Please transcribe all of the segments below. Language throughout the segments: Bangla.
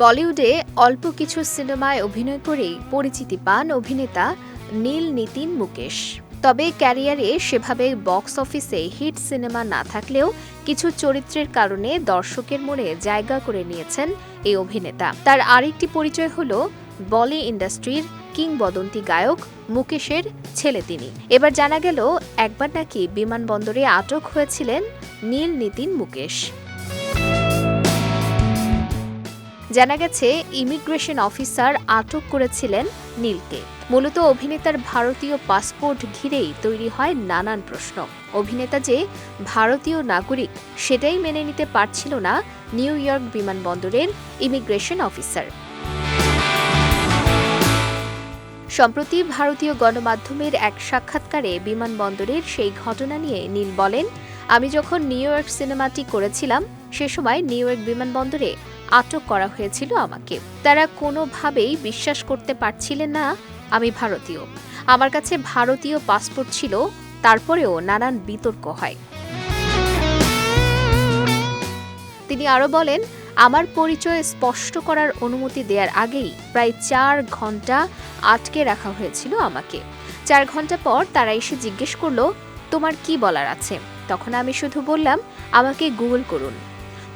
বলিউডে অল্প কিছু সিনেমায় অভিনয় করেই পরিচিতি পান অভিনেতা নীল নিতিন মুকেশ। তবে ক্যারিয়ারে সেভাবে বক্স অফিসে হিট সিনেমা না থাকলেও কিছু চরিত্রের কারণে দর্শকের মনে জায়গা করে নিয়েছেন এই অভিনেতা। তার আরেকটি পরিচয় হল বলি ইন্ডাস্ট্রির কিংবদন্তি গায়ক মুকেশের ছেলে তিনি। এবার জানা গেল, একবার নাকি বিমানবন্দরে আটক হয়েছিলেন নীল নিতিন মুকেশ। জানা গেছে, ইমিগ্রেশন অফিসার আটক করেছিলেন নীলকে। মূলত অভিনেতার ভারতীয় পাসপোর্ট ঘিরেই তৈরি হয় নানান প্রশ্ন। অভিনেতা যে ভারতীয় নাগরিক, সেটাই মেনে নিতে পারছিল না নিউ ইয়র্ক বিমানবন্দরের ইমিগ্রেশন অফিসার। সম্প্রতি ভারতীয় গণমাধ্যমের এক সাক্ষাৎকারে বিমানবন্দরের সেই ঘটনা নিয়ে নীল বলেন, আমি যখন নিউ ইয়র্ক সিনেমাটি করেছিলাম, সে সময় নিউ ইয়র্ক বিমানবন্দরে আটক করা হয়েছিল আমাকে। তারা কোনোভাবেই বিশ্বাস করতে পারছিলেন না আমি ভারতীয়। আমার কাছে ভারতীয় পাসপোর্ট ছিল, তারপরেও নানান বিতর্ক হয়। তিনি আরও বলেন, আমার পরিচয় স্পষ্ট করার অনুমতি দেওয়ার আগেই প্রায় চার ঘণ্টা আটকে রাখা হয়েছিল আমাকে। চার ঘণ্টা পর তারা এসে জিজ্ঞেস করল, তোমার কি বলার আছে? তখন আমি শুধু বললাম, আমাকে গুগল করুন।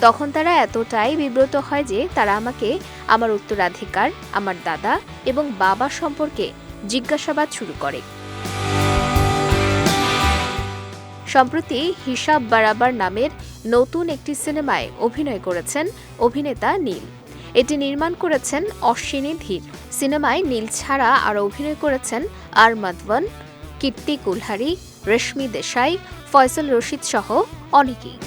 তখন তারা এতটাই বিব্রত হয় যে তারা আমাকে আমার উত্তরাধিকার, আমার দাদা এবং বাবা সম্পর্কে জিজ্ঞাসাবাদ শুরু করে। সম্প্রতি হিসাব বারাবার নামের নতুন একটি সিনেমায় অভিনয় করেছেন অভিনেতা নীল। এটি নির্মাণ করেছেন অশ্বিনী ধীর। সিনেমায় নীল ছাড়া আরও অভিনয় করেছেন আর মাধবন, কীর্তি কুলহারি, রেশমি দেশাই, ফয়সল রশিদ সহ অনেকেই।